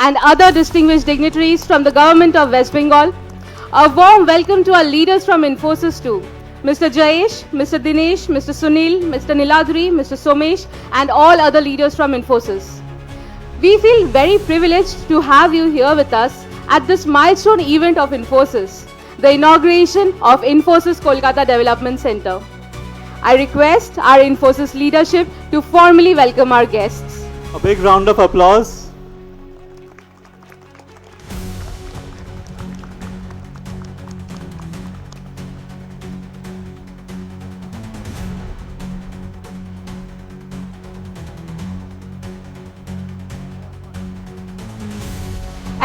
and other distinguished dignitaries from the government of West Bengal. A warm welcome to our leaders from Infosys too. Mr. Jayesh, Mr. Dinesh, Mr. Sunil, Mr. Niladri, Mr. Somesh, and all other leaders from Infosys. We feel very privileged to have you here with us at this milestone event of Infosys, the inauguration of Infosys Kolkata Development Center. I request our Infosys leadership to formally welcome our guests. A big round of applause.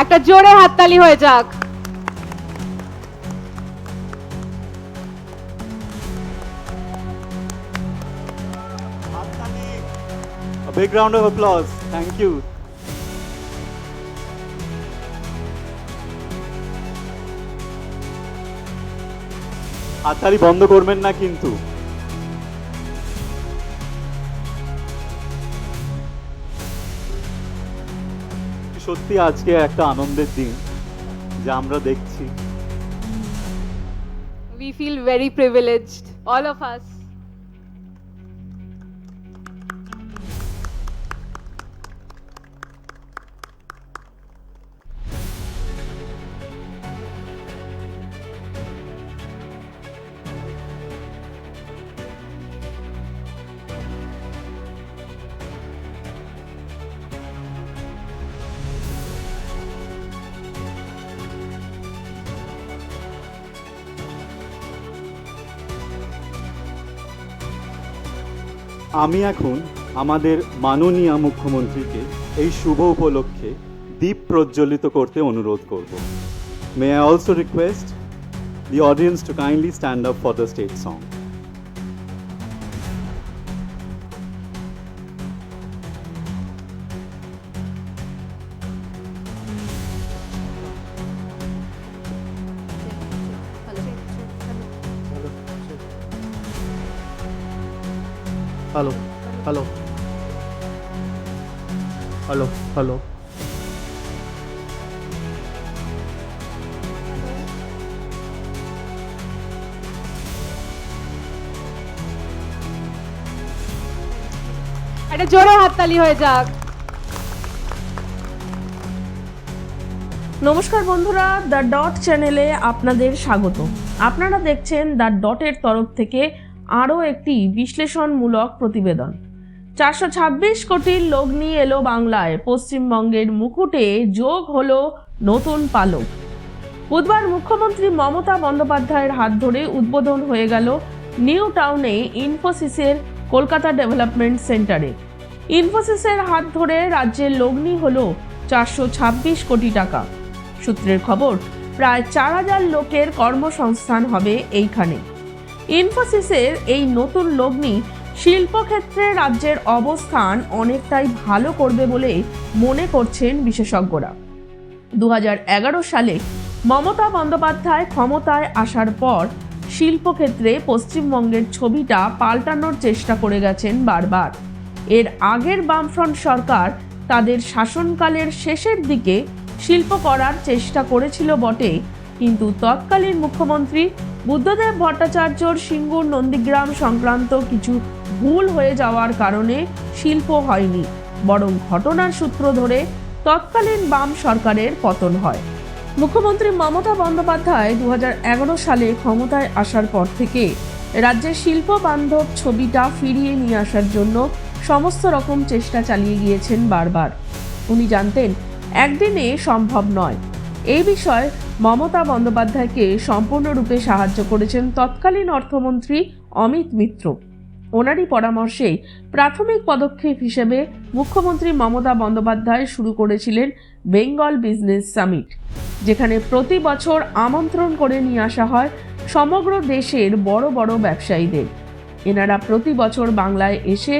একটা জোরে হাততালি হয়ে যাক A big round of applause. Thank you. হাততালি বন্ধ করবেন না কিন্তু সত্যি আজকে একটা আনন্দের দিন যা আমরা দেখছি We feel very privileged, all of us. আমি এখন আমাদের মাননীয় মুখ্যমন্ত্রীকে এই শুভ উপলক্ষে দীপ প্রজ্বলিত করতে অনুরোধ করব। May I also request the audience to kindly stand up for the state song hello hello hello hello একটা জোরে হাততালি হয়ে যাক। নমস্কার বন্ধুরা, দ্য ডট চ্যানেলে আপনাদের স্বাগত। আপনারা দেখছেন দ্য ডটের তরফ থেকে আরও একটি বিশ্লেষণমূলক প্রতিবেদন। চারশো ছাব্বিশ কোটির লগ্নি এলো বাংলায়। পশ্চিমবঙ্গের মুকুটে যোগ হলো নতুন পালক। বুধবার মুখ্যমন্ত্রী মমতা বন্দ্যোপাধ্যায়ের হাত ধরে উদ্বোধন হয়ে গেল নিউ টাউনে ইনফোসিসের কলকাতা ডেভেলপমেন্ট সেন্টারে। ইনফোসিসের হাত ধরে রাজ্যের লগ্নি হল চারশো ছাব্বিশ কোটি টাকা। সূত্রের খবর, প্রায় চার হাজার লোকের কর্মসংস্থান হবে এইখানে। ইনফোসিসের এই নতুন লগ্নি শিল্পক্ষেত্রে রাজ্যের অবস্থান অনেকটাই ভালো করবে বলে মনে করছেন বিশেষজ্ঞরা। দু হাজার এগারো সালে মমতা বন্দ্যোপাধ্যায় ক্ষমতায় আসার পর শিল্পক্ষেত্রে পশ্চিমবঙ্গের ছবিটা পাল্টানোর চেষ্টা করে গেছেন বারবার। এর আগের বামফ্রন্ট সরকার তাদের শাসনকালের শেষের দিকে শিল্প করার চেষ্টা করেছিল বটে, কিন্তু তৎকালীন মুখ্যমন্ত্রী বুদ্ধদেব ভট্টাচার্যর সিঙ্গুর নন্দীগ্রাম সংক্রান্ত কিছু ভুল হয়ে যাওয়ার কারণে শিল্প হয়নি, বরং ঘটনার সূত্র ধরে তৎকালীন বাম সরকারের পতন হয়। মুখ্যমন্ত্রী মমতা বন্দ্যোপাধ্যায় দু হাজার এগারো সালে ক্ষমতায় আসার পর থেকে রাজ্যের শিল্প বান্ধব ছবিটা ফিরিয়ে নিয়ে আসার জন্য সমস্ত রকম চেষ্টা চালিয়ে গিয়েছেন বারবার। উনি জানতেন, একদিনে সম্ভব নয়। এই বিষয়ে মমতা বন্দ্যোপাধ্যায়কে সম্পূর্ণরূপে সাহায্য করেছেন তৎকালীন অর্থমন্ত্রী অমিত মিত্র। ওনারই পরামর্শে প্রাথমিক পদক্ষেপ হিসেবে মুখ্যমন্ত্রী মমতা বন্দ্যোপাধ্যায় শুরু করেছিলেন বেঙ্গল বিজনেস সামিট, যেখানে প্রতি বছর আমন্ত্রণ করে নিয়ে আসা হয় সমগ্র দেশের বড় বড় ব্যবসায়ীদের। এনারা প্রতি বছর বাংলায় এসে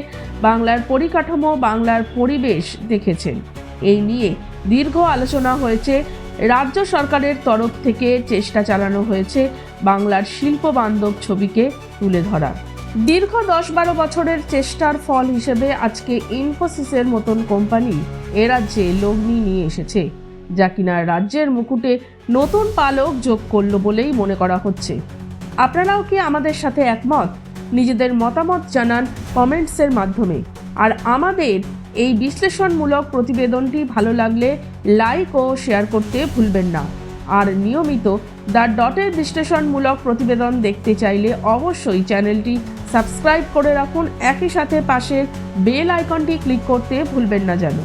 বাংলার পরিকাঠামো, বাংলার পরিবেশ দেখেছেন। এই নিয়ে দীর্ঘ আলোচনা হয়েছে রাজ্য সরকারের তরফ থেকে চেষ্টা চালানো হয়েছে বাংলার শিল্প বান্ধব ছবিকে তুলে ধরার দীর্ঘ দশ বারো বছরের চেষ্টার ফল হিসেবে আজকে ইনফোসিসের মতন কোম্পানি এ রাজ্যে লগ্নি নিয়ে এসেছে, যা কিনা রাজ্যের মুকুটে নতুন পালক যোগ করল বলেই মনে করা হচ্ছে। আপনারাও কি আমাদের সাথে একমত? নিজেদের মতামত জানান কমেন্টসের মাধ্যমে। আর আমাদের এই বিশ্লেষণমূলক প্রতিবেদনটি ভালো লাগলে লাইক ও শেয়ার করতে ভুলবেন না। আর নিয়মিত দ্য ডটের বিশ্লেষণমূলক প্রতিবেদন দেখতে চাইলে অবশ্যই চ্যানেলটি সাবস্ক্রাইব করে রাখুন। একই সাথে পাশের বেল আইকনটি ক্লিক করতে ভুলবেন না যেন।